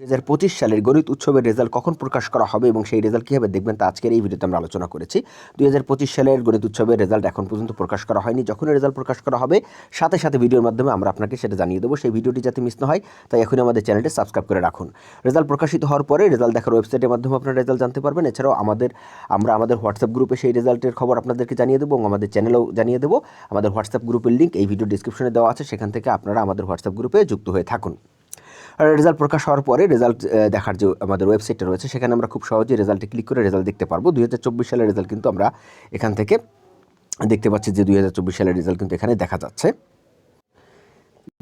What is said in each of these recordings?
দুই হাজার পঁচিশ সালের গণিত উৎসবের রেজাল্ট কখন প্রকাশ করা হবে এবং সেই রেজাল্ট কীভাবে দেখবেন তা আজকের এই ভিডিওতে আমরা আলোচনা করেছি। দুই হাজার পঁচিশ সালের গণিত উৎসবের রেজাল্ট এখন পর্যন্ত প্রকাশ করা হয়নি। যখন রেজাল্ট প্রকাশ করা হবে, সাথে সাথে ভিডিওর মাধ্যমে আমরা আপনাকে সেটা জানিয়ে দেবো। সেই ভিডিওটি যাতে মিস না হয়, তাই এখনই আমাদের চ্যানেলটি সাবস্ক্রাইব করে রাখুন। রেজাল্ট প্রকাশিত হওয়ার পরে রেজাল্ট দেখার ওয়েবসাইটের মাধ্যমে আপনারা রেজাল্ট জানতে পারবেন। এছাড়াও আমাদের, আমরা আমাদের হোয়াটসঅ্যাপ গ্রুপে সেই রেজাল্টের খবর আপনাদেরকে জানিয়ে দেবো এবং আমাদের চ্যানেলেও জানিয়ে দেবো। আমাদের হোয়াটসঅ্যাপ গ্রুপের লিঙ্ক এই ভিডিও ডিসক্রিপশনে দেওয়া আছে। সেখান থেকে আপনারা আমাদের হোয়াটসঅ্যাপ গ্রুপে যুক্ত হয়ে থাকুন। রেজাল্ট প্রকাশ হওয়ার পরে রেজাল্ট দেখার যে আমাদের ওয়েবসাইটটা রয়েছে, সেখানে আমরা খুব সহজেই রেজাল্টে ক্লিক করে রেজাল্ট দেখতে পারব। দুই হাজার চব্বিশ সালের রেজাল্ট কিন্তু আমরা এখান থেকে দেখতে পাচ্ছি যে দুই হাজার চব্বিশ সালের রেজাল্ট কিন্তু এখানে দেখা যাচ্ছে।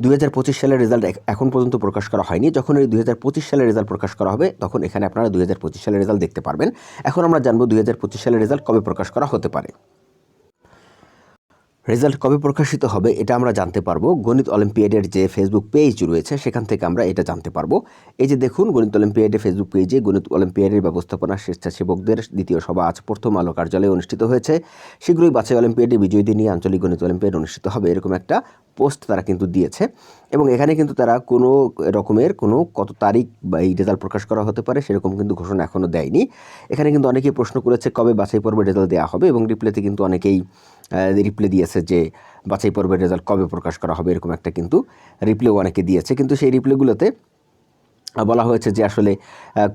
দুই হাজার পঁচিশ সালের রেজাল্ট এখন পর্যন্ত প্রকাশ করা হয়নি। যখন এই দুই সালের রেজাল্ট প্রকাশ করা হবে, তখন এখানে আপনারা দুই হাজার পঁচিশ সালের রেজাল্ট দেখতে পারবেন। এখন আমরা জানব দুই হাজার পঁচিশ সালের রেজাল্ট কবে প্রকাশ করা হতে পারে। রেজাল্ট কবে প্রকাশিত হবে এটা আমরা জানতে পারব। গণিত অলিম্পিয়াডের যে ফেসবুক পেজ রয়েছে, সেখান থেকে আমরা এটা জানতে পারব। এই যে দেখুন, গণিত অলিম্পিয়াডের ফেসবুক পেজে গণিত অলিম্পিয়াডের ব্যবস্থাপনা স্বেচ্ছাসেবকদের দ্বিতীয় সভা আজ প্রথম আলো কার্যালয়ে অনুষ্ঠিত হয়েছে। শীঘ্রই বাছাই অলিম্পিয়াডে বিজয়ীদের নিয়ে আঞ্চলিক গণিত অলিম্পিয়াড অনুষ্ঠিত হবে এরকম একটা পোস্ট তারা কিন্তু দিয়েছে। এবং এখানে কিন্তু তারা কোনো রকমের কোনো কত তারিখ বা এই রেজাল্ট প্রকাশ করা হতে পারে সেরকম কিন্তু ঘোষণা এখনও দেয়নি। এখানে কিন্তু অনেকেই প্রশ্ন করেছে, কবে বাছাই পর্বে রেজাল্ট দেওয়া হবে? এবং রিপ্লেতে কিন্তু অনেকেই রিপ্লে দিয়েছে যে বাছাই পর্বের রেজাল্ট কবে প্রকাশ করা হবে এরকম একটা কিন্তু রিপ্লেও অনেকে দিয়েছে। কিন্তু সেই রিপ্লেগুলোতে বলা হয়েছে যে আসলে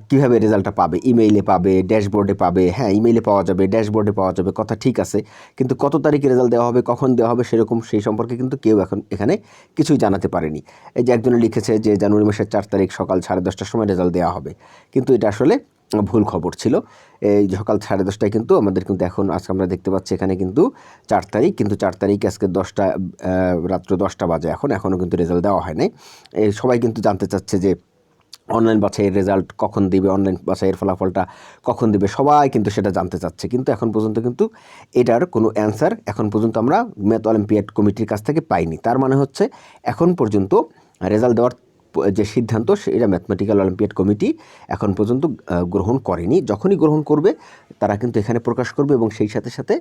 কীভাবে রেজাল্টটা পাবে? ইমেইলে পাবে ড্যাশবোর্ডে পাবে হ্যাঁ ইমেইলে পাওয়া যাবে ড্যাশবোর্ডে পাওয়া যাবে, কথা ঠিক আছে। কিন্তু কত তারিখে রেজাল্ট দেওয়া হবে, কখন দেওয়া হবে সেরকম সেই সম্পর্কে কিন্তু কেউ এখন এখানে কিছুই জানাতে পারেনি। এই যে একজনে লিখেছে যে জানুয়ারি মাসের চার তারিখ সকাল সাড়ে দশটার সময় রেজাল্ট দেওয়া হবে। কিন্তু এটা আসলে ভুল খবর ছিল। এই সকাল সাড়ে দশটায় কিন্তু আমাদের কিন্তু এখন আজকে আমরা দেখতে পাচ্ছি এখানে কিন্তু চার তারিখ, কিন্তু চার তারিখ আজকে দশটা রাত্র দশটা বাজে এখন। এখনও কিন্তু রেজাল্ট দেওয়া হয় নাই এই সবাই কিন্তু জানতে চাচ্ছে যে অনলাইন বাছাইয়ের রেজাল্ট কখন দিবে অনলাইন বাছাইয়ের ফলাফলটা কখন দিবে, সবাই কিন্তু সেটা জানতে চাচ্ছে। কিন্তু এখন পর্যন্ত কিন্তু এটার কোনো অ্যান্সার এখন পর্যন্ত আমরা ম্যাথ অলিম্পিয়াড কমিটির কাছ থেকে পাইনি। তার মানে হচ্ছে এখন পর্যন্ত রেজাল্ট দেওয়ার যে সিদ্ধান্ত, সেটা ম্যাথমেটিক্যাল অলিম্পিয়াড কমিটি এখন পর্যন্ত গ্রহণ করেনি। যখনই গ্রহণ করবে, তারা কিন্তু এখানে প্রকাশ করবে এবং সেই সাথে সাথে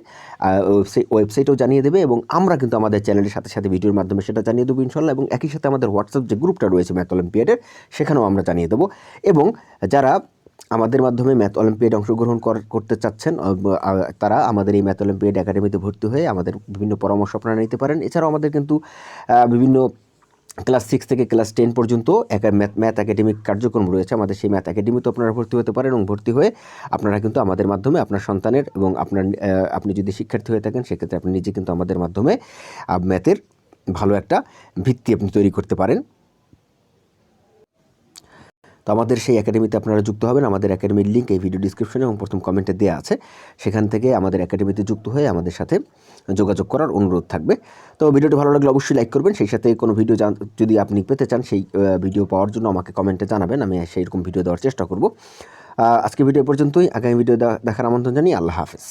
ওয়েবসাইটও জানিয়ে দেবে এবং আমরা কিন্তু আমাদের চ্যানেলের সাথে সাথে ভিডিওর মাধ্যমে সেটা জানিয়ে দেবো ইনশাল্লাহ এবং একই সাথে আমাদের হোয়াটসঅ্যাপ যে গ্রুপটা রয়েছে ম্যাথ অলিম্পিয়াডের সেখানেও আমরা জানিয়ে দেবো। এবং যারা আমাদের মাধ্যমে ম্যাথ অলিম্পিয়াড অংশগ্রহণ করতে চাচ্ছেন তারা আমাদের এই ম্যাথ অলিম্পিয়াড একাডেমিতে ভর্তি হয়ে আমাদের বিভিন্ন পরামর্শ আপনারা নিতে পারেন। এছাড়াও আমাদের কিন্তু বিভিন্ন ক্লাস সিক্স থেকে ক্লাস টেন পর্যন্ত ম্যাথ ম্যাথ একাডেমিক কার্যক্রম রয়েছে আমাদের সেই ম্যাথ একাডেমিতে আপনারা ভর্তি হতে পারেন এবং ভর্তি হয়ে আপনারা কিন্তু আমাদের মাধ্যমে আপনার সন্তানের এবং আপনার আপনি যদি শিক্ষার্থী হয়ে থাকেন, সেক্ষেত্রে আপনি নিজে কিন্তু আমাদের মাধ্যমে ম্যাথের ভালো একটা ভিত্তি আপনি তৈরি করতে পারেন। তো আমাদের সেই একাডেমিতে আপনারা যুক্ত হবেন। আমাদের একাডেমির লিঙ্ক এই ভিডিও ডিসক্রিপশনে এবং প্রথম কমেন্টে দেওয়া আছে। সেখান থেকে আমাদের একাডেমিতে যুক্ত হয়ে আমাদের সাথে যোগাযোগ করার অনুরোধ থাকবে। তো ভিডিওটি ভালো লাগলে অবশ্যই লাইক করবেন। সেই সাথে কোনো ভিডিও যদি আপনি পেতে চান, সেই ভিডিও পাওয়ার জন্য আমাকে কমেন্টে জানাবেন। আমি সেই রকম ভিডিও দেওয়ার চেষ্টা করব। আজকে ভিডিও পর্যন্তই। আগামী ভিডিও দেখার আমন্ত্রণ জানিয়ে আল্লাহ হাফেজ।